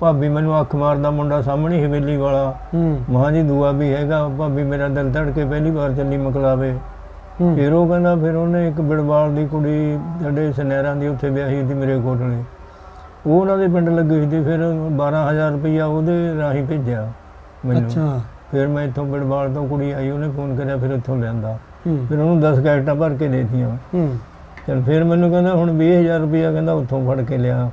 ਭਾਬੀ ਮੈਨੂੰ ਅੱਖ ਮਾਰਦਾ ਮੁੰਡਾ ਸਾਹਮਣੇ ਹਵੇਲੀ ਵਾਲਾ। ਹੂੰ। ਮਹਾਂ ਜੀ ਦੁਆ ਵੀ ਹੈਗਾ ਭਾਬੀ ਮੇਰਾ ਦਿਲ ਧੜਕੇ ਪਹਿਲੀ ਵਾਰ ਚੱਲੀ ਮਕਲਾਵੇ। ਫਿਰ ਉਹ ਕਹਿੰਦਾ ਫਿਰ ਉਹਨੇ ਇੱਕ ਬਿੜਵਾਲ ਦੀ ਕੁੜੀ ਜਿਹੜੇ ਸਨੇਰਾਂ ਦੀ ਉੱਥੇ ਵਿਆਹੀ ਸੀ ਮੇਰੇ ਕੋਟਲੇ ਉਹ ਉਹਨਾਂ ਦੇ ਪਿੰਡ ਲੱਗੀ ਸੀ ਫਿਰ 12000 ਰੁਪਇਆ ਉਹਦੇ ਰਾਹੀਂ ਭੇਜਿਆ ਮੈਨੂੰ। ਅੱਛਾ। ਫਿਰ ਮੈਂ ਇੱਥੋਂ ਬਿੜਵਾਲ ਤੋਂ ਕੁੜੀ ਆਈ ਉਹਨੇ ਫੋਨ ਕਰਿਆ ਫਿਰ ਇੱਥੋਂ ਲਿਆਂਦਾ। ਫਿਰ ਉਹਨੂੰ 10 ਕੈਟਾਂ ਭਰ ਕੇ ਦੇਤੀਆਂ। ਹੂੰ। ਚਲ ਫਿਰ ਮੈਨੂੰ ਕਹਿੰਦਾ ਹੁਣ 20000 ਰੁਪਇਆ ਕਹਿੰਦਾ ਉੱਥੋਂ ਫੜ ਕੇ ਲਿਆ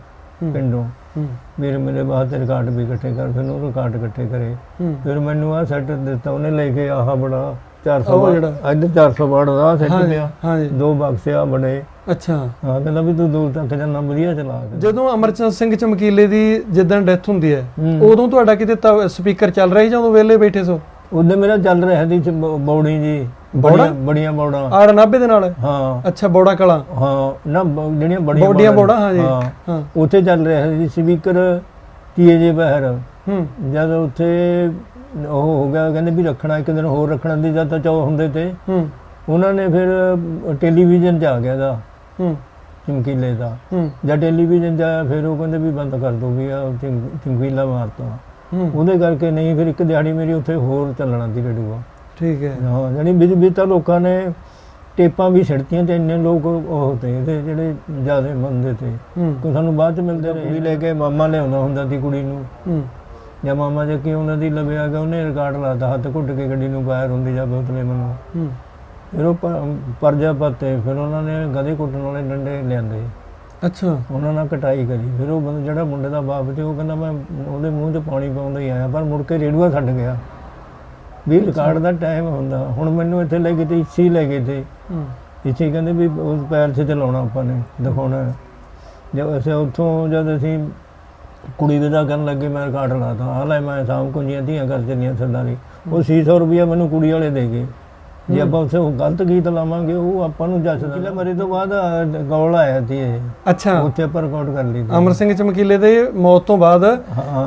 ਪਿੰਡੋਂ। ਹੂੰ। ਮੇਰੇ ਬਾਅਦ ਰਿਕਾਰਡ ਵੀ ਇਕੱਠੇ ਕਰ ਫਿਰ ਉਹ ਰਿਕਾਰਡ ਇਕੱਠੇ ਕਰੇ। ਫਿਰ ਮੈਨੂੰ ਆ ਸੈੱਟ ਦਿੱਤਾ ਉਹਨੇ ਲੈ ਕੇ ਆਹ ਬੜਾ 400 ਉਹ ਵਾਟ- ਜਿਹੜਾ- ਇੱਧਰ 400 ਵਾਟ ਦਾ ਸੈੱਟ ਪਿਆ ਹਾਂਜੀ ਦੋ ਬਕਸੇ ਆ ਬੜੇ ਅੱਛਾ। ਹਾਂ ਕਹਿੰਦਾ ਵੀ ਤੂੰ ਦੂਰ ਤੱਕ ਜਾਣਾ ਵਧੀਆ ਚਲਾ ਕੇ। ਜਦੋਂ ਅਮਰਚੰਦ ਸਿੰਘ ਚਮਕੀਲੇ ਦੀ ਜਿੱਦਾਂ ਡੈਥ ਹੁੰਦੀ ਹੈ। ਉਦੋਂ ਤੁਹਾਡਾ ਕਿਤੇ ਸਪੀਕਰ ਚੱਲ ਰਿਹਾ ਸੀ ਜਦੋਂ ਵਿਹਲੇ ਬੈਠੇ ਸੋ? ਉਹਦੇ ਮੇਰਾ ਚੱਲ ਰਿਹਾ ਬ- ਬੌੜੀ ਜੀ? ਬੜੀਆਂ ਬੜੀਆਂ ਬੌੜਾਂ। ਆੜ ਨਾਭੇ ਦੇ ਨਾਲ? ਹਾਂ। ਅੱਛਾ ਬੋੜਾ ਕਲਾ। ਹਾਂ ਨਾ ਬ- ਜਿਹੜੀਆਂ ਬੜੀਆਂ ਬੌਡੀਆਂ ਬੌੜਾਂ ਹਾਂ ਜੀ। ਹਾਂ। ਉੱਥੇ ਚੱਲ ਰਿਹਾ ਸੀ ਸਪੀਕਰ ਤੀਏ ਜੇ ਬਹਿਰ। ਹੂੰ। ਜਦ ਉੱਥੇ ਉਹ ਹੋ ਗਿਆ ਕਹਿੰਦੇ ਵੀ ਰੱਖਣਾ ਇੱਕ ਦਿਨ ਹੋਰ ਰੱਖਣ ਦੀ ਜਦ ਤਾਂ ਚੌ ਹੁੰਦੇ ਤੇ। ਹੂੰ। ਉਹਨਾਂ ਨੇ ਫਿਰ ਟੈਲੀਵਿਜ਼ਨ 'ਚ ਆ ਗਿਆ ਦਾ। ਹੂੰ। ਚਮਕੀਲੇ ਦਾ। ਹੂੰ। ਜਦ ਟੈਲੀਵਿਜ਼ਨ 'ਚ ਆਇਆ ਫਿਰ ਉਹ ਕਹਿੰਦੇ ਵੀ ਬੰਦ ਕਰ ਦੋ ਵੀ ਆ ਚਮ- ਚਮਕੀਲਾ ਮਾਰਤਾ। ਹੂੰ। ਉਹਦੇ ਕਰਕੇ ਨਹੀਂ ਫਿਰ ਇੱਕ ਦਿਹਾੜੀ ਮੇਰੀ ਉੱਥੇ ਹੋਰ ਚੱਲਣਾ ਸੀ ਰੇਡੂਆ ਠੀਕ ਹੈ। ਹਾਂ ਜਾਨੀ ਵੀ ਵੀ ਤਾਂ ਲੋਕਾਂ ਨੇ ਟੇਪਾਂ ਵੀ ਛਿੜਤੀਆਂ ਤੇ ਇੰਨੇ ਲੋਕ ਉਹ ਤੇ ਤੇ ਜਿਹੜੇ ਜ਼ਿਆਦਾ ਮੰਨਦੇ ਤੇ। ਹੂੰ। ਕੋ ਸਾਨੂੰ ਬਾਅਦ ਚ ਮਿਲਦੇ ਰਹੇ। ਕੁੜੀ ਲੈ ਕੇ ਮਾਮਾ ਲਿਆਉਂਦਾ ਹੁੰਦਾ ਸੀ ਕੁੜੀ ਨੂੰ। ਹੂੰ। ਜਾਂ ਮਾਮਾ ਜੇ ਕਿ ਉਹਨਾਂ ਦੀ ਲਵੇ ਆ ਗਿਆ ਉਹਨੇ ਰਿਕਾਰਡ ਲਾਤਾ ਹੱਥ ਘੁੱਟ ਕੇ ਗੱਡੀ ਨੂੰ ਬਾਹਰ ਹੁੰਦੀ ਜਾ ਬੋਤਲੇ ਮੈਨੂੰ। ਹੂੰ। ਫਿਰ ਉਹ ਪਰਜਾ ਪੱਤੇ ਫਿਰ ਉਹਨਾਂ ਨੇ ਗਧੇ ਕੁੱਟਣ ਵਾਲੇ ਡੰਡੇ ਲਿਆਂਦੇ। ਅੱਛਾ। ਉਹਨਾਂ ਨਾਲ ਕਟਾਈ ਕਰੀ। ਫਿਰ ਉਹ ਬੰਦਾ ਜਿਹੜਾ ਮੁੰਡੇ ਦਾ ਬਾਪ ਤੇ ਉਹ ਕਹਿੰਦਾ ਮੈਂ ਉਹਦੇ ਮੂੰਹ 'ਚ ਪਾਣੀ ਪਾਉਂਦਾ ਹੀ ਆਇਆ ਪਰ ਮੁੜ ਕੇ ਰੇਡੂਆ ਛੱਡ ਗਿਆ। ਵੀ ਰਿਕਾਰਡ ਦਾ ਟਾਈਮ ਹੁੰਦਾ। ਹੁਣ ਮੈਨੂੰ ਇੱਥੇ ਲੈ ਕੇ ਤੇ ਇੱਥੇ ਲੈ ਗਏ ਤੇ ਇੱਥੇ ਕਹਿੰਦੇ ਵੀ ਉਸ ਪੈਰ 'ਚ ਚਲਾਉਣਾ ਆਪਾਂ ਨੇ ਦਿਖਾਉਣਾ। ਜਦ ਅਸੀਂ ਉੱਥੋਂ ਜਦ ਅਸੀਂ ਕੁੜੀ ਵਿਦਾ ਕਰਨ ਲੱਗੇ ਮੈਂ ਰਿਕਾਰਡ ਲਾਤਾ। ਆ ਲੈ ਮੈਂ ਸ਼ਾਮ ਕੁੰਜੀਆਂ ਧੀਆਂ ਕਰ ਚੱਲੀਆਂ ਸਰਦਾਰੀ ਉਹ 600 ਰੁਪਇਆ ਮੈਨੂੰ ਕੁੜੀ ਵਾਲੇ ਦੇ ਗਏ। ਜੇ ਆਪਾਂ ਉਸੇ ਉਹ ਗਲਤ ਗੀਤ ਲਾਵਾਂਗੇ ਉਹ ਆਪਾਂ ਨੂੰ ਜੱਜਦਾ ਕਿਲਾ ਮਰੇ ਤੋਂ ਬਾਅਦ ਗੌਲ ਆਇਆ ਸੀ ਇਹ। ਅੱਛਾ। ਉੱਥੇ ਆਪਾਂ ਰਿਕਾਰਡ ਕਰ ਲਈ। ਅਮਰ ਸਿੰਘ ਚਮਕੀਲੇ ਦੇ ਮੌਤ ਤੋਂ ਬਾਅਦ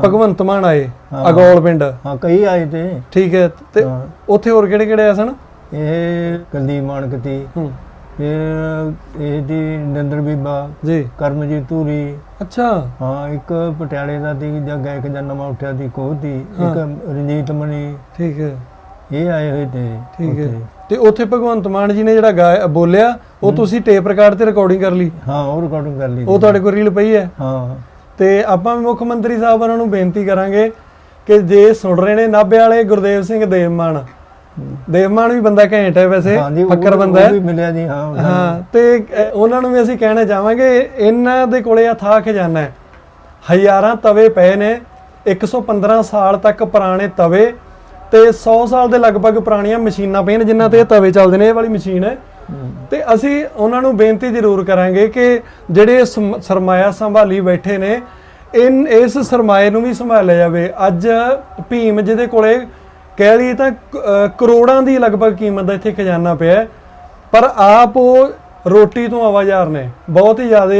ਭਗਵੰਤ ਮਾਨ ਆਏ। ਅਗੌਲ ਪਿੰਡ। ਹਾਂ ਕਈ ਆਏ ਤੇ। ਠੀਕ ਹੈ ਤੇ। ਉੱਥੇ ਹੋਰ ਕਿਹੜੇ ਕਿਹੜੇ ਆ ਸਨ? ਇਹ ਕੁਲਦੀਪ ਮਾਨਕਤੀ ਹੂੰ। ਫਿਰ ਇਹ ਦੀ ਨਰਿੰਦਰ ਬੀਬਾ ਜੀ। ਕਰਮਜੀਤ ਧੂਰੀ। ਅੱਛਾ। ਹਾਂ ਇੱਕ ਪਟਿਆਲੇ ਦਾ ਦੀ ਜਾਂ ਗਾਇਕ ਜਾਂ ਨਵਾਂ ਉੱਠਿਆ ਦੀ ਕੋਹ ਦੀ ਇੱਕ ਰਣਜੀਤ ਮਣੀ ਠੀਕ ਹੈ। ਇਹ ਆਏ ਹੋਏ ਤੇ ਠੀਕ ਹੈ। ਤੇ ਉੱਥੇ ਭਗਵੰਤ ਮਾਨ ਜੀ ਨੇ ਜਿਹੜਾ ਗਾਇਆ ਬੋਲਿਆ ਉਹ ਤੁਸੀਂ ਟੇਪ ਰਿਕਾਰਡ ਤੇ ਰਿਕਾਰਡਿੰਗ ਕਰ ਲਈ। ਹਾਂ ਉਹ ਰਿਕਾਰਡਿੰਗ ਕਰ ਲਈ ਉਹ ਤੁਹਾਡੇ ਕੋਲ ਰੀਲ ਪਈ ਹੈ? ਹਾਂ। ਤੇ ਆਪਾਂ ਵੀ ਮੁੱਖ ਮੰਤਰੀ ਸਾਹਿਬ ਉਹਨਾਂ ਨੂੰ ਬੇਨਤੀ ਕਰਾਂਗੇ ਕਿ ਜੇ ਸੁਣ ਰਹੇ ਨੇ ਨਾਭੇ ਵਾਲੇ ਗੁਰਦੇਵ ਸਿੰਘ ਦੇਵਮਾਨ ਦੇਵਮਾਨ ਵੀ ਬੰਦਾ ਘੈਂਟ ਹੈ ਵੈਸੇ ਹਾਂਜੀ ਉਹ- ਫੱਕਰ ਉਹ ਬੰਦਾ ਹੈ। ਵੀ ਮਿਲਿਆ ਜੀ ਹਾਂ ਹਾਂ ਤੇ ਅ, ਉਹਨਾਂ ਨੂੰ ਵੀ ਅਸੀਂ ਕਹਿਣਾ ਚਾਹਾਂਗੇ ਇਹਨਾਂ ਦੇ ਕੋਲੇ ਅਥਾਹ ਖਜ਼ਾਨਾ ਹੈ। ਹਜ਼ਾਰਾਂ ਤਵੇ ਪਏ ਨੇ 115 ਸਾਲ ਤੱਕ ਪੁਰਾਣੇ ਤਵੇ ਤੇ 100 ਸਾਲ ਦੇ ਲਗਭਗ ਪੁਰਾਣੀਆਂ ਮਸ਼ੀਨਾਂ ਪਈਆਂ ਨੇ, ਜਿਨ੍ਹਾਂ ਤੇ ਇਹ ਤਵੇ ਚੱਲਦੇ ਨੇ, ਇਹ ਵਾਲੀ ਮਸ਼ੀਨ ਹੈ। ਹੂੰ। ਤੇ ਅਸੀਂ ਉਹਨਾਂ ਨੂੰ ਬੇਨਤੀ ਜ਼ਰੂਰ ਕਰਾਂਗੇ ਕਿ ਜਿਹੜੇ ਸਮ- ਸਰਮਾਇਆ ਸੰਭਾਲੀ ਬੈਠੇ ਨੇ, ਇਨ, ਇਸ ਸਰਮਾਏ ਨੂੰ ਵੀ ਸੰਭਾਲਿਆ ਜਾਵੇ। ਅੱਜ ਭੀਮ ਜਿਹਦੇ ਕੋਲੇ ਕਹਿ ਲਈਏ ਤਾਂ ਕਰੋੜਾਂ ਦੀ ਲਗਭਗ ਕੀਮਤ ਦਾ ਇੱਥੇ ਖਜ਼ਾਨਾ ਪਿਆ ਪਰ ਆਪ ਉਹ ਰੋਟੀ ਤੋਂ ਆਵਾਜ਼ਾਰ ਨੇ। ਬਹੁਤ ਹੀ ਜ਼ਿਆਦਾ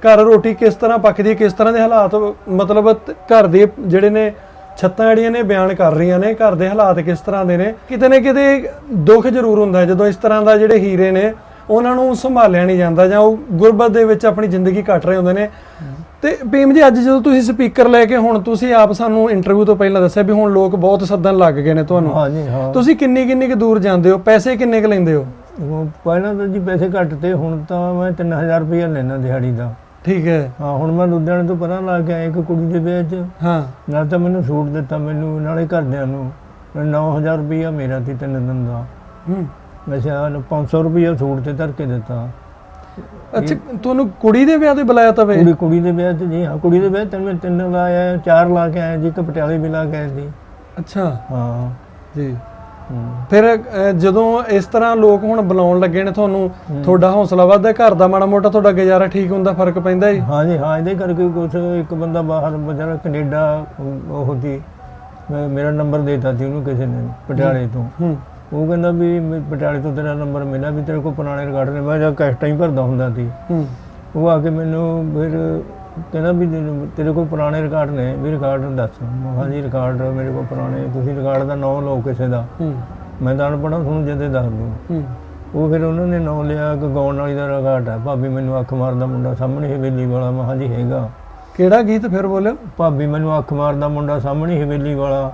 ਘਰ ਰੋਟੀ ਕਿਸ ਤਰ੍ਹਾਂ ਪੱਕਦੀ ਕਿਸ ਤਰ੍ਹਾਂ ਦੇ ਹਾਲਾਤ, ਮਤਲਬ ਘਰ ਦੇ ਜਿਹੜੇ ਨੇ ਛੱਤਾਂ ਜਿਹੜੀਆਂ ਨੇ ਬਿਆਨ ਕਰ ਰਹੀਆਂ ਨੇ ਘਰ ਦੇ ਹਾਲਾਤ ਕਿਸ ਤਰ੍ਹਾਂ ਦੇ ਨੇ? ਕਿਤੇ ਨਾ ਕਿਤੇ ਦੁੱਖ ਜ਼ਰੂਰ ਹੁੰਦਾ ਜਦੋਂ ਇਸ ਤਰ੍ਹਾਂ ਦਾ ਜਿਹੜੇ ਹੀਰੇ ਨੇ ਉਹਨਾਂ ਨੂੰ ਸੰਭਾਲਿਆ ਨਹੀਂ ਜਾਂਦਾ ਜਾਂ ਉਹ ਗੁਰਬਤ ਦੇ ਵਿੱਚ ਆਪਣੀ ਜ਼ਿੰਦਗੀ ਕੱਟ ਰਹੇ ਹੁੰਦੇ ਨੇ। ਤੇ ਭੀਮ ਜੀ ਅੱਜ ਜਦੋਂ ਤੁਸੀਂ ਸਪੀਕਰ ਲੈ ਕੇ ਹੁਣ ਤੁਸੀਂ ਆਪ ਸਾਨੂੰ ਇੰਟਰਵਿਊ ਤੋਂ ਪਹਿਲਾਂ ਦੱਸਿਆ ਵੀ ਹੁਣ ਲੋਕ ਬਹੁਤ ਸੱਦਣ ਲੱਗ ਗਏ ਨੇ ਤੁਹਾਨੂੰ। ਹਾਂ ਜੀ ਹਾਂ। ਤੁਸੀਂ ਕਿੰਨੀ ਕਿੰਨੀ ਕੁ ਦੂਰ ਜਾਂਦੇ ਹੋ? ਪੈਸੇ ਕਿੰਨੇ ਕੁ ਲੈਂਦੇ ਹੋ? ਪਹਿਲਾਂ ਤਾਂ ਜੀ ਪੈਸੇ ਘੱਟ ਤੇ ਹੁਣ ਤਾਂ ਮੈਂ 3000 ਰੁਪਇਆ ਲੈਣਾ ਦਿਹਾੜੀ ਦਾ। ਠੀਕ ਹੈ। ਹਾਂ ਹੁਣ ਮੈਂ ਲੁਧਿਆਣੇ ਤੋਂ ਪਰਾਂ ਲਾ ਕੇ ਆਇਆ ਇੱਕ ਕੁੜੀ ਦੇ ਵਿਆਹ 'ਚ। ਹਾਂ। ਨਾਲ ਤਾਂ ਮੈਨੂੰ ਛੂਟ ਦਿੱਤਾ ਮੈਨੂੰ ਨਾਲੇ ਘਰਦਿਆਂ ਨੂੰ। 9000 ਰੁਪਇਆ ਮੇਰਾ ਸੀ ਤਿੰਨ ਦਿਨ ਦਾ। ਹੂੰ। ਵੈਸੇ 500 ਰੁਪਇਆ ਛੂਟ ਤੇ ਧਰ ਕੇ ਦਿੱਤਾ। ਅੱਛਾ ਤੁਹਾਨੂੰ ਕੁੜੀ ਦੇ ਵਿਆਹ ਤੇ ਬੁਲਾਇਆ ਤਾਂ ਵੇ? ਕੁੜੀ ਕੁੜੀ ਦੇ ਵਿਆਹ 'ਚ ਜੀ ਹਾਂ ਕੁੜੀ ਦੇ ਵਿਆਹ 'ਚ ਮੈਂ ਤਿੰਨ ਲਾਇਆ ਚਾਰ ਲਾ ਕੇ ਆਇਆ ਜੀ ਇੱਕ ਪਟਿਆਲੇ ਵੀ ਲਾ ਕੇ ਆਇਆ ਸੀ। ਅੱਛਾ। ਹਾਂ। ਜੀ। ਫਿਰ ਜਦੋਂ ਇਸ ਤਰ੍ਹਾਂ ਲੋਕ ਹੁਣ ਬੁਲਾਉਣ ਲੱਗੇ ਨੇ ਤੁਹਾਨੂੰ ਤੁਹਾਡਾ ਹੌਸਲਾ ਵੱਧਦਾ ਘਰ ਦਾ ਮਾੜਾ ਮੋਟਾ ਤੁਹਾਡਾ ਗੁਜ਼ਾਰਾ ਠੀਕ ਹੁੰਦਾ ਫ਼ਰਕ ਪੈਂਦਾ ਜੀ? ਹਾਂ ਜੀ ਹਾਂ ਇਹਦੇ ਕਰਕੇ ਕੁਛ ਇੱਕ ਬੰਦਾ ਬਾਹਰ ਬਚਾਰਾ ਕੈਨੇਡਾ ਉਹ ਹੋਤੀ ਮੇਰਾ ਨੰਬਰ ਦੇਤਾ ਸੀ ਉਹਨੂੰ ਕਿਸੇ ਨੇ ਪਟਿਆਲੇ ਤੋਂ। ਉਹ ਕਹਿੰਦਾ ਵੀ ਪਟਿਆਲੇ ਤੋਂ ਤੇਰਾ ਨੰਬਰ ਮਿਲਿਆ ਵੀ ਤੇਰੇ ਕੋਲ ਪੁਰਾਣੇ ਰਿਕਾਰਡ ਨੇ ਮੈਂ ਜਾਂ ਕੈਸਟਾਂ ਹੀ ਭਰਦਾ ਹੁੰਦਾ ਸੀ। ਉਹ ਆ ਕੇ ਮੈਨੂੰ ਫਿਰ ਕਹਿੰਦਾ ਵੀ ਤੇਰੇ ਕੋਲ ਪੁਰਾਣੇ ਰਿਕਾਰਡ ਨੇ ਵੀ ਰਿਕਾਰਡ ਦੱਸ। ਮੈਂ ਕਿਹਾ ਜੀ ਰਿਕਾਰਡ ਮੇਰੇ ਕੋਲ ਪੁਰਾਣੇ। ਤੁਸੀਂ ਰਿਕਾਰਡ ਦਾ ਨਾਮ ਲਓ ਕਿਸੇ ਦਾ। ਮੈਂ ਤਾਂ ਅਨਪੜ੍ਹ ਤੁਹਾਨੂੰ ਜਦੇ ਦੱਸ ਦੂੰ। ਉਹ ਫਿਰ ਉਹਨਾਂ ਨੇ ਨਾਮ ਲਿਆ ਕਿ ਗਾਉਣ ਵਾਲੀ ਦਾ ਰਿਕਾਰਡ ਹੈ ਭਾਬੀ ਮੈਨੂੰ ਅੱਖ ਮਾਰਦਾ ਮੁੰਡਾ ਸਾਹਮਣੇ ਹਵੇਲੀ ਵਾਲਾ। ਮੈਂ ਕਿਹਾ ਜੀ ਹੈਗਾ। ਕਿਹੜਾ ਗੀਤ ਫਿਰ ਬੋਲਿਓ? ਭਾਬੀ ਮੈਨੂੰ ਅੱਖ ਮਾਰਦਾ ਮੁੰਡਾ ਸਾਹਮਣੀ ਹਵੇਲੀ ਵਾਲਾ।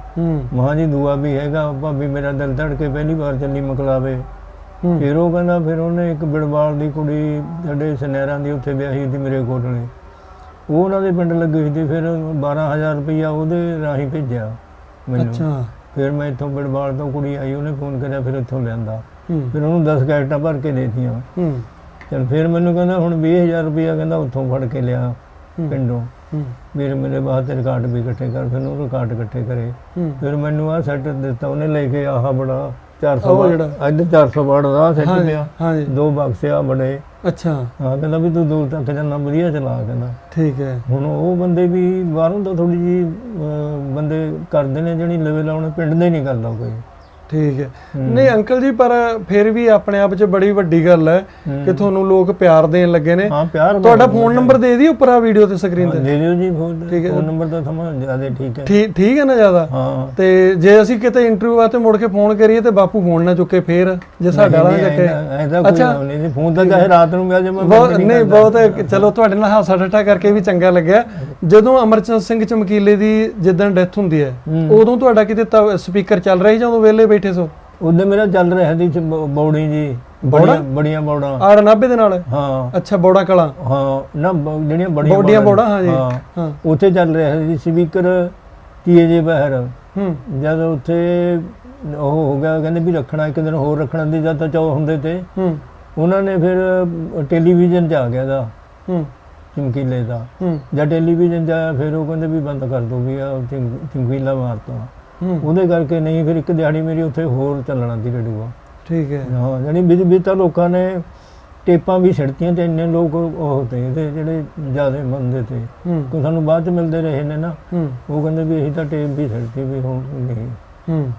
ਮਹਾਂ ਜੀ ਦੂਆ ਵੀ ਹੈਗਾ। ਭਾਬੀ ਮੇਰਾ ਦਿਲ ਧੜਕੇ ਪਹਿਲੀ ਵਾਰ ਚੱਲੀ ਮਕਲਾਵੇ। ਫਿਰ ਉਹ ਕਹਿੰਦਾ ਫਿਰ ਉਹਨੇ ਇੱਕ ਬਿੜਵਾਲ ਦੀ ਕੁੜੀ ਸਾਡੇ ਸਨੈਰਾਂ ਦੀ ਉੱਥੇ ਵਿਆਹੀ ਸੀ ਮੇਰੇ ਕੋਟਲੇ ਉਹ ਉਹਨਾਂ ਦੇ ਪਿੰਡ ਲੱਗੀ ਸੀ ਤੇ ਫਿਰ 12000 ਰੁਪਇਆ ਉਹਦੇ ਰਾਹੀਂ ਭੇਜਿਆ ਮੈਨੂੰ। ਅੱਛਾ। ਫਿਰ ਮੈਂ ਇੱਥੋਂ ਬਿੜਵਾਲ ਤੋਂ ਕੁੜੀ ਆਈ ਉਹਨੇ ਫੋਨ ਕਰਿਆ ਫਿਰ ਇੱਥੋਂ ਲਿਆਂਦਾ। ਫਿਰ ਉਹਨੂੰ 10 ਕੈਰਟਾਂ ਭਰ ਕੇ ਦੇਤੀਆਂ। ਹੂੰ। ਚਲ ਫਿਰ ਮੈਨੂੰ ਕਹਿੰਦਾ ਹੁਣ 20000 ਰੁਪਇਆ ਕਹਿੰਦਾ ਉੱਥੋਂ ਫੜ ਕੇ ਲਿਆ ਪਿੰਡੋਂ। ਮੇਰੇ ਮੇਰੇ ਬਾਅਦ ਤੇ ਰਿਕਾਰਡ ਵੀ ਇਕੱਠੇ ਕਰ ਫਿਰ ਉਹ ਰਿਕਾਰਡ ਇਕੱਠੇ ਕਰੇ। ਫਿਰ ਮੈਨੂੰ ਆ ਸੈੱਟ ਦਿੱਤਾ ਉਹਨੇ ਲੈ ਕੇ ਆਹ ਬੜਾ 400 ਉਹ ਜਿਹੜਾ- ਇੱਧਰ 400 ਵਾਟ ਦਾ ਸੈੱਟ ਹਾਂਜੀ ਪਿਆ। ਹਾਂਜੀ। ਦੋ ਬਕਸ ਆ ਬੜੇ ਅੱਛਾ। ਹਾਂ ਕਹਿੰਦਾ ਵੀ ਤੂੰ ਦੂਰ ਤੱਕ ਜਾਣਾ ਵਧੀਆ ਚਲਾ ਕਹਿੰਦਾ। ਠੀਕ ਹੈ। ਹੁਣ ਉਹ ਬੰਦੇ ਵੀ ਬਾਹਰੋਂ ਤਾਂ ਥੋੜੀ ਜੀ ਬੰਦੇ ਕਰਦੇ ਨੇ ਜਿਹੜੀ ਲਵੇ ਲਾਉਣੇ ਪਿੰਡ ਦੇ ਨਹੀਂ ਕਰਦਾ ਕੋਈ। ਠੀਕ ਹੈ। ਨਹੀਂ ਅੰਕਲ ਜੀ ਪਰ ਫਿਰ ਵੀ ਆਪਣੇ ਆਪ 'ਚ ਬੜੀ ਵੱਡੀ ਗੱਲ ਹੈ। ਕਿ ਤੁਹਾਨੂੰ ਲੋਕ ਪਿਆਰ ਦੇਣ ਲੱਗੇ ਨੇ ਹਾਂ ਪਿਆਰ ਤੁਹਾਡਾ ਫੋਨ ਨੰਬਰ ਦੇ ਦਿਓ ਉੱਪਰ ਆ ਵੀਡੀਓ ਤੇ ਸਕਰੀਨ ਤੇ ਦੇ ਦਿਓ ਜੀ ਫੋਨ। ਫੋਨ ਨੰਬਰ ਤਾਂ ਸਮਝ ਜ਼ਿਆਦਾ ਠੀਕ ਹੈ ਠੀਕ ਠੀਕ ਹੈ ਨਾ ਜ਼ਿਆਦਾ ਹਾਂ ਤੇ ਜੇ ਅਸੀਂ ਕਿਤੇ ਇੰਟਰਵਿਊ ਵਾਸਤੇ ਮੁੜ ਕੇ ਫੋਨ ਕਰੀਏ ਤੇ ਬਾਪੂ ਫੋਨ ਨਾ ਚੁੱਕੇ ਫੇਰ ਜੇ ਸਾਡਾ ਵਾਲਾ ਚੱਕੇ ਅੱਛਾ। ਨਹੀਂ ਜੀ ਫੋਨ ਤਾਂ ਚਾਹੇ ਰਾਤ ਨੂੰ ਮਿਲ ਜਾਵੇ ਮੈਂ ਨਹੀਂ। ਬਹੁਤ ਚਲੋ ਤੁਹਾਡੇ ਨਾਲ ਹਾਸਾ ਠੱਠਾ ਕਰਕੇ ਵੀ ਚੰਗਾ ਲੱਗਿਆ ਜਦੋਂ ਅਮਰਚੰਦ ਸਿੰਘ ਚਮਕੀਲੇ ਦੀ ਜਿੱਦਣ ਡੈਥ ਹੁੰਦੀ ਹੈ। ਉਦੋਂ ਤੁਹਾਡਾ ਕਿਤੇ ਸਪੀਕਰ ਚੱਲ ਰਿਹਾ ਸੀ ਜਾਂ ਉਦੋਂ ਵਿਹਲੇ ਬੈਠੇ ਸੋ? ਉਦੋਂ ਮੇਰਾ ਚੱਲ ਰਿਹਾ ਸੀ ਬੌੜੀ ਜੀ। ਬੌੜਾ? ਬੜੀਆਂ ਬੜੀਆਂ ਬੌੜਾਂ। ਆੜ ਨਾਭੇ ਦੇ ਨਾਲ? ਹਾਂ। ਅੱਛਾ ਬੋੜਾ ਕਲਾ। ਹਾਂ ਨਾ ਜਿਹੜੀਆਂ ਬੜੀਆਂ ਬੌਡੀਆਂ ਬੌੜਾਂ ਹਾਂ ਜੀ। ਹਾਂ। ਉੱਥੇ ਚੱਲ ਰਿਹਾ ਸੀ ਸਪੀਕਰ ਤੀਏ ਜੇ ਬਹਿਰ। ਹੂੰ। ਜਦ ਉੱਥੇ ਉਹ ਹੋ ਗਿਆ ਕਹਿੰਦੇ ਵੀ ਰੱਖਣਾ ਇੱਕ ਦਿਨ ਹੋਰ ਰੱਖਣਾ ਦੀ ਜਦ ਤਾਂ ਚੌ ਹੁੰਦੇ ਤੇ। ਹੂੰ। ਉਹਨਾਂ ਨੇ ਫਿਰ ਟੈਲੀਵਿਜ਼ਨ 'ਚ ਆ ਗਿਆ ਦਾ। ਹੂੰ। ਚਮਕੀਲੇ ਦਾ। ਹੂੰ। ਜਦ ਟੈਲੀਵਿਜ਼ਨ 'ਚ ਆਇਆ ਫਿਰ ਉਹ ਕਹਿੰਦੇ ਵੀ ਬੰਦ ਕਰ ਦੋ ਵੀ ਆ ਚਮ- ਚਮਕੀਲਾ ਮਾਰਤਾ ਉਹਦੇ ਕਰਕੇ ਨਹੀਂ ਫਿਰ ਇੱਕ ਦਿਹਾੜੀ ਮੇਰੀ ਉੱਥੇ ਹੋਰ ਚੱਲਣਾ ਸੀ ਰੇਡੂਆ ਠੀਕ ਹੈ। ਹਾਂ ਜਾਨੀ ਵਿੱਚ ਵਿੱਚ ਤਾਂ ਲੋਕਾਂ ਨੇ ਟੇਪਾਂ ਵੀ ਛਿੜਤੀਆਂ ਤੇ ਇੰਨੇ ਲੋਕ ਉਹ ਤੇ ਜਿਹੜੇ ਜ਼ਿਆਦਾ ਮੰਨਦੇ ਤੇ। ਕੋਈ ਸਾਨੂੰ ਬਾਅਦ ਚ ਮਿਲਦੇ ਰਹੇ ਨੇ ਨਾ। ਉਹ ਕਹਿੰਦੇ ਵੀ ਇਹੀ ਤਾਂ ਟੇਪ ਵੀ ਛਿੜਤੀ ਵੀ ਹੁਣ ਨਹੀਂ। ਹੂੰ।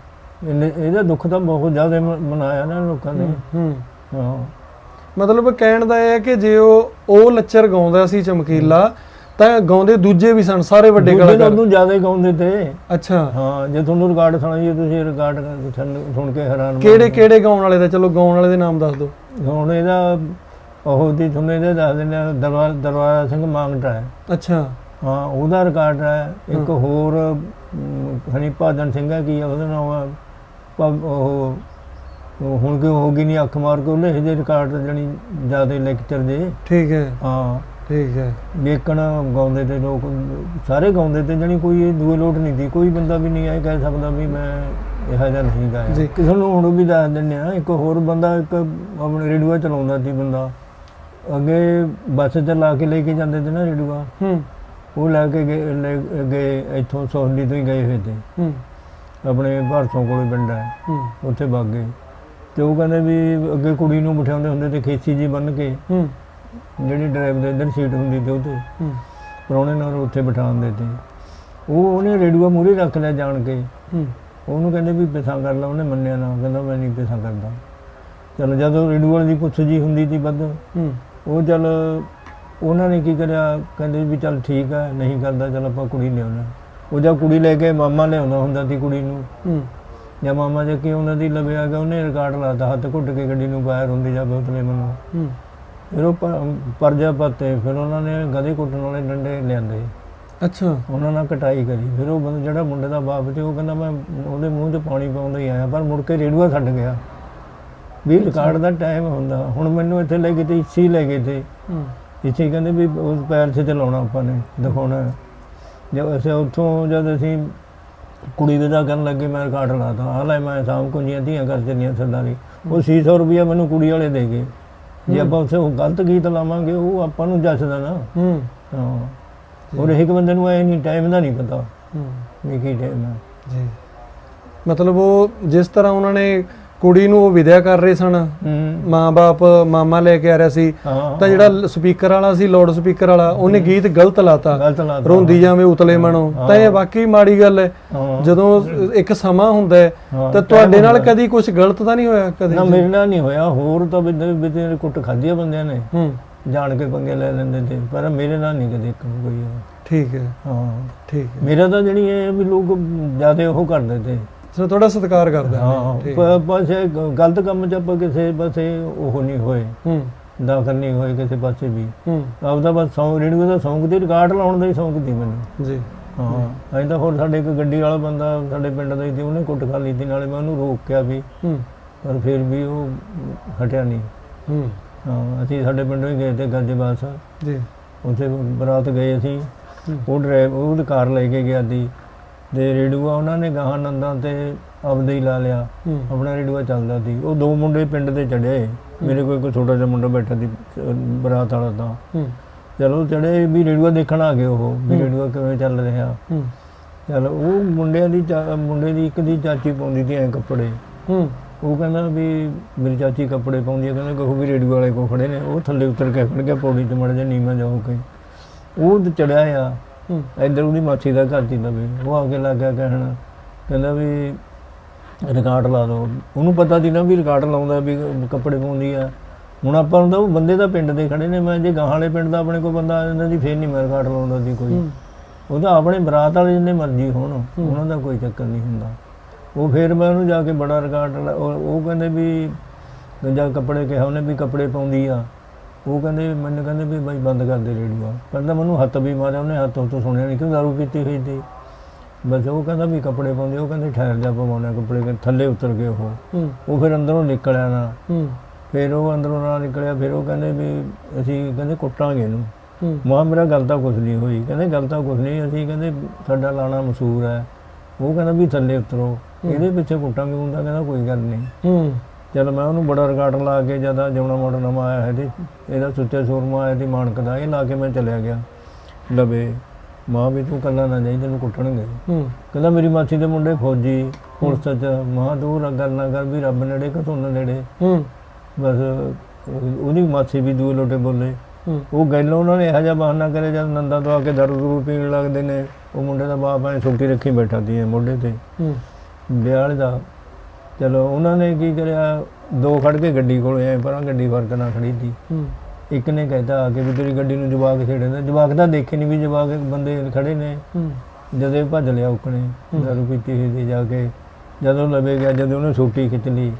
ਇਹਨੇ ਇਹਦਾ ਦੁੱਖ ਤਾਂ ਬਹੁਤ ਜ਼ਿਆਦਾ ਮਨਾਇਆ ਨਾ ਲੋਕਾਂ ਨੇ। ਹੂੰ। ਹਾਂ। ਮਤਲਬ ਕਹਿਣ ਦਾ ਇਹ ਹੈ ਕਿ ਜੇ ਉਹ ਉਹ ਲੱਚਰ ਗਾਉਂਦਾ ਸੀ ਚਮਕੀਲਾ ਤਾਂ ਗਾਉਂਦੇ ਦੂਜੇ ਵੀ ਸਨ ਸਾਰੇ ਵੱਡੇ ਦੂਜੇ ਤਾਂ ਕਲਾਕਾਰ। ਉਹਨੂੰ ਜ਼ਿਆਦਾ ਹੀ ਗਾਉਂਦੇ ਤੇ। ਅੱਛਾ। ਹਾਂ ਜੇ ਤੁਹਾਨੂੰ ਰਿਕਾਰਡ ਸੁਣਾਈਏ ਤੁਸੀਂ ਰਿਕਾਰਡ ਸੁਣ ਕੇ ਹੈਰਾਨ ਕਿਹੜੇ ਕਿਹੜੇ ਗਾਉਣ ਵਾਲੇ ਦਾ? ਚਲੋ ਗਾਉਣ ਵਾਲੇ ਦੇ ਨਾਮ ਦੱਸ ਦਿਓ। ਹੁਣ ਇਹਦਾ ਉਹ ਦੀ ਤੁਹਾਨੂੰ ਇਹਦੇ ਦੱਸ ਦਿੰਦੇ ਆ, ਦਰਬਾਰ ਦਰਬਾਰਾ ਸਿੰਘ ਮੰਗਟਾ ਹੈ। ਅੱਛਾ। ਹਾਂ ਉਹਦਾ ਰਿਕਾਰਡ ਹੈ। ਇੱਕ ਹੋਰ ਅਮ, ਹਨੀ ਭਾਦਨ ਸਿੰਘ ਹੈ ਕੀ ਆ ਉਹਦਾ ਨਾਮ ਉਹ ਉਹ ਹੁਣ ਕਿ ਹੋ ਗਈ ਨਹੀਂ ਅੱਖ ਮਾਰ ਕੇ ਉਹਨੇ ਇਹਦੇ ਰਿਕਾਰਡ ਜਣੀ ਜ਼ਿਆਦਾ ਲੈਕਚਰ ਦੇ ਠੀਕ ਹੈ। ਹਾਂ। ਠੀਕ ਹੈ। ਵੇਖਣ ਗਾਉਂਦੇ ਤੇ ਲੋਕ ਸਾਰੇ ਗਾਉਂਦੇ ਤੇ ਜਣੀ ਕੋਈ ਦੂਏ ਲੋਟ ਨਹੀਂ ਦੀ। ਕੋਈ ਬੰਦਾ ਵੀ ਨਹੀਂ ਆਏ ਕਹਿ ਸਕਦਾ ਵੀ ਮੈਂ ਇਹੋ ਜਿਹਾ ਨਹੀਂ ਗਾਇਆ। ਜੀ। ਕਿਸੇ ਨੂੰ ਹੁਣ ਵੀ ਦੱਸ ਦਿੰਦੇ ਆ ਇੱਕ ਹੋਰ ਬੰਦਾ ਇੱਕ ਆਪਣੇ ਰੇਡੂਆ ਚਲਾਉਂਦਾ ਸੀ ਬੰਦਾ। ਅੱਗੇ ਬੱਸ ਤੇ ਲਾ ਕੇ ਲੈ ਕੇ ਜਾਂਦੇ ਤੇ ਨਾ ਰੇਡੂਆ ਹੂੰ। ਉਹ ਲੈ ਕੇ ਗਏ ਗਏ ਇੱਥੋਂ ਸੋਹਲੀ ਤੋਂ ਹੀ ਗਏ ਹੋਏ ਤੇ। ਹੂੰ। ਆਪਣੇ ਭਾਰਤੋਂ ਕੋਲੇ ਪਿੰਡ ਹੈ। ਹੂੰ। ਉੱਥੇ ਵਗ ਗਏ। ਤੇ ਉਹ ਕਹਿੰਦੇ ਵੀ ਅੱਗੇ ਕੁੜੀ ਨੂੰ ਬਿਠਾਉਂਦੇ ਹੁੰਦੇ ਤੇ ਖੇਸੀ ਜੀ ਬੰਨ ਕੇ ਹੂੰ। ਜਿਹੜੀ ਡਰਾਈਵ ਦੇ ਇੱਧਰ ਸੀਟ ਹੁੰਦੀ ਤੇ ਉਹਤੇ ਹੂੰ ਪਰੌਣੇ ਨਾਲ ਉੱਥੇ ਬਿਠਾਉਂਦੇ ਤੇ ਉਹ ਉਹਨੇ ਰੇਡੂਆ ਮੂਰੇ ਰੱਖ ਲਿਆ ਜਾਣ ਕੇ। ਹੂੰ। ਉਹਨੂੰ ਕਹਿੰਦੇ ਵੀ ਪਿਛਾ ਕਰ ਲਾ ਉਹਨੇ ਮੰਨਿਆ ਨਾ। ਕਹਿੰਦਾ ਮੈਂ ਨਹੀਂ ਪਿਛਾ ਕਰਦਾ। ਚਲ ਜਦੋਂ ਰੇਡੂਆ ਦੀ ਪੁੱਛ ਜੀ ਹੁੰਦੀ ਸੀ ਵੱਧ ਹੂੰ। ਉਹ ਚਲ ਉਹਨਾਂ ਨੇ ਕੀ ਕਰਿਆ? ਕਹਿੰਦੇ ਵੀ ਚਲ ਠੀਕ ਹੈ ਨਹੀਂ ਕਰਦਾ ਚਲ ਆਪਾਂ ਕੁੜੀ ਲਿਆਉਣਾ। ਉਹ ਜਦ ਕੁੜੀ ਲੈ ਕੇ ਮਾਮਾ ਲਿਆਉਂਦਾ ਹੁੰਦਾ ਸੀ ਕੁੜੀ ਨੂੰ। ਹੂੰ। ਜਾਂ ਮਾਮਾ ਜੇ ਕਿ ਉਹਨਾਂ ਦੀ ਲਵੇ ਆ ਗਿਆ ਉਹਨੇ ਰਿਕਾਰਡ ਲਾਤਾ ਹੱਥ ਘੁੱਟ ਕੇ ਗੱਡੀ ਨੂੰ ਬਾਹਰ ਹੁੰਦੀ ਜਾ ਬੋਤਲੇ ਮੈਨੂੰ। ਹੂੰ। ਫਿਰ ਉਹ ਪਰਜਾ ਪੱਤੇ ਫਿਰ ਉਹਨਾਂ ਨੇ ਗਦੇ ਕੁੱਟਣ ਵਾਲੇ ਡੰਡੇ ਲਿਆਂਦੇ। ਅੱਛਾ। ਉਹਨਾਂ ਨਾਲ ਕਟਾਈ ਕਰੀ। ਫਿਰ ਉਹ ਬੰਦਾ ਜਿਹੜਾ ਮੁੰਡੇ ਦਾ ਬਾਪ ਤੇ ਉਹ ਕਹਿੰਦਾ ਮੈਂ ਉਹਦੇ ਮੂੰਹ 'ਚ ਪਾਣੀ ਪਾਉਂਦਾ ਹੀ ਆਇਆ ਪਰ ਮੁੜ ਕੇ ਰੇਡੂਆ ਛੱਡ ਗਿਆ। ਵੀ ਰਿਕਾਰਡ ਦਾ ਟਾਈਮ ਹੁੰਦਾ। ਹੁਣ ਮੈਨੂੰ ਇੱਥੇ ਲੈ ਕੇ ਤੇ ਇੱਥੇ ਲੈ ਗਏ ਤੇ ਇੱਥੇ ਕਹਿੰਦੇ ਵੀ ਉਸ ਪੈਰ 'ਚ ਚਲਾਉਣਾ ਆਪਾਂ ਨੇ ਦਿਖਾਉਣਾ। ਜਦ ਅਸੀਂ ਉੱਥੋਂ ਜਦ ਅਸੀਂ ਕੁੜੀ ਦੇ ਦਾ ਕਰਨ ਲੱਗੇ ਮੈਂ ਰਿਕਾਰਡ ਲਾਤਾ। ਆ ਲੈ ਮੈਂ ਸ਼ਾਮ ਕੁੰਜੀਆਂ ਧੀਆਂ ਕਰ ਚੱਲੀਆਂ ਸਰਦਾਰੀ ਉਹ 600 ਰੁਪਇਆ ਮੈਨੂੰ ਕੁੜੀ ਵਾਲੇ ਦੇ ਗਏ। ਜੇ ਆਪਾਂ ਉਹ ਗਲਤ ਗੀਤ ਲਾਵਾਂਗੇ ਉਹ ਆਪਾਂ ਨੂੰ ਜੱਸਦਾ ਨਾ। ਹੂੰ। ਹਾਂ। ਔਰ ਇੱਕ ਬੰਦੇ ਨੂੰ ਐ ਨਹੀਂ ਟਾਈਮ ਦਾ ਨਹੀਂ ਪਤਾ ਹੂੰ। ਵੀ ਕੀ ਟਾਈਮ ਹੈ ਜੀ। ਮਤਲਬ ਉਹ ਜਿਸ ਤਰ੍ਹਾਂ ਉਹਨਾਂ ਨੇ ਕੁੜੀ ਨੂੰ ਉਹ ਵਿਦਿਆ ਕਰ ਰਹੇ ਸਨ। ਮਾਂ-ਬਾਪ ਮਾਮਾ ਲੈ ਕੇ ਆ ਰਿਹਾ ਸੀ। ਤਾਂ ਜਿਹੜਾ ਸਪੀਕਰ ਵਾਲਾ ਸੀ ਲਾਊਡ ਸਪੀਕਰ ਵਾਲਾ ਉਹਨੇ ਗੀਤ ਗਲਤ ਲਾਤਾ। ਰੋਂਦੀ ਜਾਵੇਂ ਉਤਲੇ ਮਨੋਂ। ਤਾਂ ਇਹ ਵਾਕਈ ਮਾੜੀ ਗੱਲ ਹੈ। ਜਦੋਂ ਇੱਕ ਸਮਾਂ ਹੁੰਦਾ ਹੈ ਤਾਂ ਤੁਹਾਡੇ ਨਾਲ ਕਦੀ ਕੁਝ ਗਲਤ ਤਾਂ ਨਹੀਂ ਹੋਇਆ ਕਦੇ ਨਾ ਮੇਰੇ ਨਾਲ ਨਹੀਂ ਹੋਇਆ। ਹੋਰ ਤਾਂ ਬਿੰਦੇ ਬਿੰਦੇ ਕੁੱਟ ਖਾਧੀ ਬੰਦਿਆਂ ਨੇ। ਜਾਣ ਕੇ ਪੰਗੇ ਲੈ ਲੈਂਦੇ ਤੇ। ਪਰ ਮੇਰੇ ਨਾਲ ਨਹੀਂ ਕਦੇ ਕੋਈ। ਠੀਕ ਹੈ। ਹਾਂ। ਠੀਕ ਹੈ। ਮੇਰਾ ਤਾਂ ਜਿਹੜੀ ਇਹ ਵੀ ਲੋਕ ਜ਼ਿਆਦਾ ਉਹ ਕਰਦੇ ਤੇ। ਸੋ ਥੋੜਾ ਸਤਿਕਾਰ ਕਰਦਾ ਹਾਂ ਬਸ ਗਲਤ ਕੰਮ ਚ ਆਪਾਂ ਕਿਸੇ ਬਸ ਇਹ ਉਹ ਨਹੀਂ ਹੋਏ। ਹੂੰ। ਦਾਖਲ ਨਹੀਂ ਹੋਏ ਕਿਸੇ ਪਾਸੇ ਵੀ। ਹੂੰ। ਆਪਦਾ ਬਸ ਸੌਂਗ ਰੇਡੀਓ ਦਾ ਸੌਂਗ ਤੇ ਰਿਕਾਰਡ ਲਾਉਣ ਦਾ ਹੀ ਸੌਂਗ ਸੀ ਮੈਨੂੰ। ਜੀ। ਹਾਂ। ਐਂ ਤਾਂ ਹੋਰ ਸਾਡੇ ਇੱਕ ਗੱਡੀ ਵਾਲਾ ਬੰਦਾ ਸਾਡੇ ਪਿੰਡ ਦਾ ਹੀ ਸੀ ਉਹਨੇ ਕੁੱਟ ਖਾ ਲਈ ਸੀ ਨਾਲੇ ਮੈਂ ਉਹਨੂੰ ਰੋਕਿਆ ਵੀ ਹੂੰ। ਪਰ ਫਿਰ ਵੀ ਉਹ ਹਟਿਆ ਨਹੀਂ। ਹੂੰ। ਹਾਂ ਅਸੀਂ ਸਾਡੇ ਪਿੰਡੋਂ ਹੀ ਗਏ ਤੇ ਗੱਜਬਾਸ ਜੀ। ਉੱਥੇ ਬਰਾਤ ਗਏ ਅਸੀਂ। ਉਹ ਡਰਾਈਵ ਉਹ ਕਾਰ ਲੈ ਕੇ ਗਿਆ ਸੀ। ਤੇ ਰੇਡੂਆ ਉਹਨਾਂ ਨੇ ਗਾਹਾਂ ਨੰਦਾਂ ਤੇ ਆਪਦੇ ਹੀ ਲਾ ਲਿਆ। ਹੂੰ। ਆਪਣਾ ਰੇਡੂਆ ਚੱਲਦਾ ਸੀ। ਉਹ ਦੋ ਮੁੰਡੇ ਪਿੰਡ ਦੇ ਚੜੇ ਮੇਰੇ ਕੋਲ ਇੱਕ ਛੋਟਾ ਜਿਹਾ ਮੁੰਡਾ ਬੈਠਾ ਸੀ ਬਰਾਤ ਵਾਲਾ ਤਾਂ। ਹੂੰ। ਚਲੋ ਚੜੇ ਵੀ ਰੇਡੂਆ ਦੇਖਣ ਆ ਗਏ ਉਹ ਵੀ ਰੇਡੂਆ ਕਿਵੇਂ ਚੱਲ ਰਿਹਾ। ਹੂੰ। ਚਲ ਉਹ ਮੁੰਡਿਆਂ ਦੀ ਮੁੰਡੇ ਦੀ ਇੱਕ ਦੀ ਚਾਚੀ ਪਾਉਂਦੀ ਸੀ ਐ ਕੱਪੜੇ। ਹੂੰ। ਉਹ ਕਹਿੰਦਾ ਵੀ ਮੇਰੀ ਚਾਚੀ ਕੱਪੜੇ ਪਾਉਂਦੀ ਹੈ ਕਹਿੰਦਾ ਕਹੋ ਵੀ ਰੇਡੂਆ ਵਾਲੇ ਕੋ ਖੜੇ ਨੇ। ਉਹ ਥੱਲੇ ਉਤਰ ਕੇ ਖੜ ਗਿਆ ਪੌੜੀ ਤੇ ਮੜ ਜਾ ਨੀਵਾਂ ਜਾਓ ਕੇ। ਉਹ ਚੜਿਆ ਆ। ਹੂੰ ਇੱਧਰ ਉਹਦੀ ਮਾਸੀ ਦਾ ਘਰ ਸੀ ਲਵੇ ਉਹ ਆ ਕੇ ਲੱਗ ਕਹਿਣ। ਕਹਿੰਦਾ ਵੀ ਰਿਕਾਰਡ ਲਾ ਦਿਓ। ਉਹਨੂੰ ਪਤਾ ਸੀ ਨਾ ਵੀ ਰਿਕਾਰਡ ਲਾਉਂਦਾ ਵੀ ਕੱਪੜੇ ਪਾਉਂਦੀ ਆ। ਹੁਣ ਆਪਾਂ ਨੂੰ ਤਾਂ ਉਹ ਬੰਦੇ ਦਾ ਪਿੰਡ ਦੇ ਖੜੇ ਨੇ। ਮੈਂ ਜੇ ਗਾਹਾਂ ਵਾਲੇ ਪਿੰਡ ਦਾ ਆਪਣੇ ਕੋਲ ਬੰਦਾ ਆ ਜਾਂਦਾ ਸੀ ਫੇਰ ਨਹੀਂ ਮੈਂ ਰਿਕਾਰਡ ਲਾਉਂਦਾ ਸੀ ਕੋਈ। ਉਹ ਤਾਂ ਆਪਣੇ ਬਰਾਤ ਵਾਲੇ ਜਿੰਨੇ ਮਰਜ਼ੀ ਹੋਣ ਉਹਨਾਂ ਦਾ ਕੋਈ ਚੱਕਰ ਨਹੀਂ ਹੁੰਦਾ। ਉਹ ਫਿਰ ਮੈਂ ਉਹਨੂੰ ਜਾ ਕੇ ਬੜਾ ਰਿਕਾਰਡ ਉਹ ਕਹਿੰਦੇ ਵੀ ਜਾਂ ਕੱਪੜੇ ਕਿਹਾ ਉਹਨੇ ਵੀ ਕੱਪੜੇ ਪਾਉਂਦੀ ਆ। ਉਹ ਕਹਿੰਦੇ ਮੈਨੂੰ ਕਹਿੰਦੇ ਵੀ ਬਾਈ ਬੰਦ ਕਰ ਦੇ ਰੇਡੀਓ ਕਹਿੰਦਾ ਮੈਨੂੰ ਹੱਥ ਵੀ ਮਾਰਿਆ ਉਹਨੇ ਹੱਥ ਤੋਂ ਸੁਣਿਆ ਨਹੀਂ ਕਿ ਦਾਰੂ ਪੀਤੀ ਹੋਈ ਸੀ? ਬਸ ਉਹ ਕਹਿੰਦਾ ਵੀ ਕੱਪੜੇ ਪਾਉਂਦੇ ਉਹ ਕਹਿੰਦੇ ਠਹਿਰ ਜਾ ਪਵਾਉਣਾ ਕੱਪੜੇ ਕਿ ਥੱਲੇ ਉਤਰ ਗਏ ਉਹ। ਉਹ ਫਿਰ ਅੰਦਰੋਂ ਨਿਕਲਿਆ ਨਾ। ਹੂੰ। ਫਿਰ ਉਹ ਅੰਦਰੋਂ ਨਾ ਨਿਕਲਿਆ ਫਿਰ ਉਹ ਕਹਿੰਦੇ ਵੀ ਅਸੀਂ ਕਹਿੰਦੇ ਕੁੱਟਾਂਗੇ ਇਹਨੂੰ। ਮਾਂ ਮੇਰਾ ਗੱਲ ਤਾਂ ਕੁਝ ਨਹੀਂ ਹੋਈ। ਕਹਿੰਦੇ ਗੱਲ ਤਾਂ ਕੁਝ ਨਹੀਂ ਅਸੀਂ ਕਹਿੰਦੇ ਸਾਡਾ ਲਾਣਾ ਮਸ਼ਹੂਰ ਹੈ। ਉਹ ਕਹਿੰਦਾ ਵੀ ਥੱਲੇ ਉਤਰੋ ਇਹਦੇ ਪਿੱਛੇ ਕੁੱਟਾਂਗੇ ਹੁੰਦਾ ਕਹਿੰਦਾ ਕੋਈ ਗੱਲ ਨਹੀਂ ਚਲ ਮੈਂ ਉਹਨੂੰ ਬੜਾ ਰਿਕਾਰਡ ਲਾ ਕੇ ਜਦਾ ਜਮਣਾ ਮਾਡਲ ਨਵਾਂ ਆਇਆ ਹੈ ਤੇ ਇਹਦਾ ਸੁੱਚਾ ਸੂਰਮਾ ਆਇਆ ਤੇ ਮਾਨਕ ਦਾ ਇਹ ਲਾ ਕੇ ਮੈਂ ਚਲਿਆ ਗਿਆ। ਲਵੇ ਮਾਂ ਵੀ ਤੂੰ ਕੱਲਾ ਨਾ ਜਾਈ ਤੈਨੂੰ ਕੁੱਟਣਗੇ। ਹੂੰ। ਕਹਿੰਦਾ ਮੇਰੀ ਮਾਸੀ ਦੇ ਮੁੰਡੇ ਫੌਜੀ ਪੁਲਿਸ ਚ। ਮਾਂ ਦੂਰ ਗੱਲ ਨਾ ਕਰ ਵੀ ਰੱਬ ਨੇੜੇ ਕਿ ਤੁਹਾਨੂੰ ਨੇੜੇ। ਹੂੰ। ਬਸ ਉਹਦੀ ਮਾਸੀ ਵੀ ਦੂਰ ਲੋਟੇ ਬੋਲੇ। ਉਹ ਗੱਲ ਉਹਨਾਂ ਨੇ ਇਹੋ ਜਿਹਾ ਬਹਾਨਾ ਕਰਿਆ ਜਦ ਨੰਦਾ ਤੋਂ ਆ ਕੇ ਦਾਰੂ ਦੂਰੂ ਪੀਣ ਲੱਗਦੇ ਨੇ। ਉਹ ਮੁੰਡੇ ਦਾ ਬਾਪ ਐ ਛੁੱਟੀ ਰੱਖੀ ਬੈਠਾ ਸੀ ਮੋਢੇ ਤੇ। ਹੂੰ। ਵਿਆਹ ਦਾ ਚਲੋ ਉਹਨਾਂ ਨੇ ਕੀ ਕਰਿਆ? ਦੋ ਖੜ ਕੇ ਗੱਡੀ ਕੋਲ ਆਏ ਪਰਾਂ ਗੱਡੀ ਫ਼ਰਕ ਨਾਲ ਖੜੀ ਹੂੰ। ਇੱਕ ਨੇ ਕਹਿਤਾ ਆ ਕੇ ਵੀ ਤੇਰੀ ਗੱਡੀ ਨੂੰ ਜਵਾਕ ਛੇੜਦਾ ਜਵਾਕ ਤਾਂ ਦੇਖੇ ਨਹੀਂ ਵੀ ਜਵਾਕ ਬੰਦੇ ਖੜੇ ਨੇ। ਜਦੇ ਭੱਜ ਲਿਆ ਉਕਣੇ ਦਾਰੂ ਪੀਤੀ ਹੋਈ ਸੀ ਜਾ ਕੇ। ਜਦੋਂ ਲਵੇ ਗਿਆ ਜਦੋਂ ਉਹਨੇ ਛੁੱਟੀ ਖਿੱਚ ਲਈ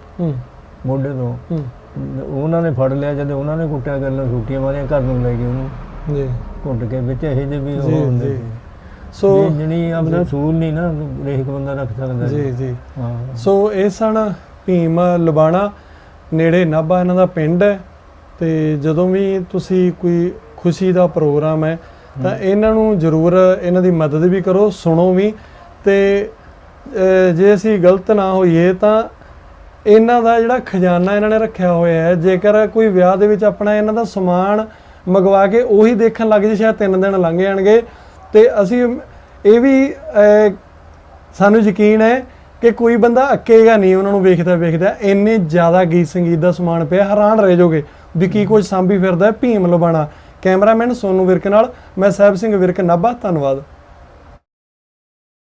ਮੋਢੇ ਤੋਂ। ਉਹਨਾਂ ਨੇ ਫੜ ਲਿਆ ਜਦੋਂ ਉਹਨਾਂ ਨੇ ਕੁੱਟਿਆ ਗੱਲਾਂ ਛੁੱਟੀਆਂ ਮਾਰੀਆਂ ਘਰ ਨੂੰ ਲੈ ਗਏ ਉਹਨੂੰ। ਜੀ। ਘੁੱਟ ਕੇ ਵਿੱਚ ਇਹ ਜਿਹੇ ਵੀ ਉਹ ਜੀ, ਹੁੰਦੇ ਜੀ। ਸੀ ਜਣੀ ਆਪਦਾ ਸੂਲ ਨਹੀਂ ਨਾ ਰੇਖ ਬੰਦਾ ਰੱਖ ਸਕਦਾ ਜੀ ਜੀ। ਹਾਂ। ਸੋ ਇਹ ਸਨ ਭੀਮ ਲਬਾਣਾ ਨੇੜੇ ਨਾਭਾ ਇਹਨਾਂ ਦਾ ਪਿੰਡ ਹੈ। ਤੇ ਜਦੋਂ ਵੀ ਤੁਸੀਂ ਕੋਈ ਖੁਸ਼ੀ ਦਾ ਪ੍ਰੋਗਰਾਮ ਹੈ ਤਾਂ ਇਹਨਾਂ ਨੂੰ ਜ਼ਰੂਰ ਇਹਨਾਂ ਦੀ ਮਦਦ ਵੀ ਕਰੋ ਸੁਣੋ ਵੀ। ਤੇ ਜੇ ਅਸੀਂ ਗਲਤ ਨਾ ਹੋਈਏ ਤਾਂ ਇਹਨਾਂ ਦਾ ਜਿਹੜਾ ਖਜ਼ਾਨਾ ਇਹਨਾਂ ਨੇ ਰੱਖਿਆ ਹੋਇਆ ਹੈ ਜੇਕਰ ਕੋਈ ਵਿਆਹ ਦੇ ਵਿੱਚ ਆਪਣਾ ਇਹਨਾਂ ਦਾ ਸਮਾਨ ਮੰਗਵਾ ਕੇ ਉਹੀ ਦੇਖਣ ਲੱਗ ਜੇ ਸ਼ਾਇਦ ਤਿੰਨ ਦਿਨ ਲੰਘ ਜਾਣਗੇ ਤੇ ਅਸੀਂ ਇਹ ਵੀ ਸਾਨੂੰ ਯਕੀਨ ਹੈ ਕਿ ਕੋਈ ਬੰਦਾ ਅੱਕੇਗਾ ਨਹੀਂ ਉਹਨਾਂ ਨੂੰ ਵੇਖਦਾ ਵੇਖਦਾ, ਇੰਨੇ ਜ਼ਿਆਦਾ ਗੀਤ ਸੰਗੀਤ ਦਾ ਸਮਾਨ ਪਿਆ, ਹੈਰਾਨ ਰਹਿ ਜਾਓਗੇ ਵੀ ਕੀ ਕੁਝ ਸਾਂਭੀ ਫਿਰਦਾ ਭੀਮ ਲਬਾਣਾ ਕੈਮਰਾਮੈਨ ਸੋਨੂ ਵਿਰਕ ਨਾਲ, ਮੈਂ ਸਾਹਿਬ ਸਿੰਘ ਵਿਰਕ ਨਾਭਾ, ਧੰਨਵਾਦ।